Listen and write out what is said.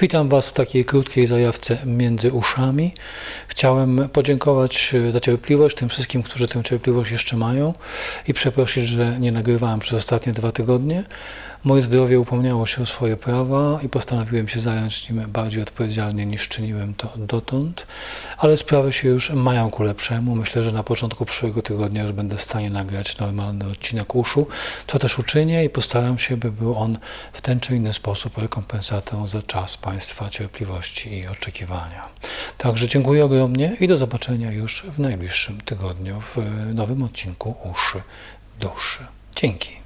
Witam Was w takiej krótkiej zajawce między uszami. Chciałem podziękować e, za cierpliwość tym wszystkim, którzy tę cierpliwość jeszcze mają i przeprosić, że nie nagrywałem przez ostatnie dwa tygodnie. Moje zdrowie upomniało się o swoje prawa i postanowiłem się zająć nim bardziej odpowiedzialnie niż czyniłem to dotąd, ale sprawy się już mają ku lepszemu. Myślę, że na początku przyszłego tygodnia już będę w stanie nagrać normalny odcinek uszu, co też uczynię i postaram się, by był on w ten czy inny sposób rekompensatą za czas Państwa cierpliwości i oczekiwania. Także dziękuję ogromnie i do zobaczenia już w najbliższym tygodniu w nowym odcinku Uszy Duszy. Dzięki.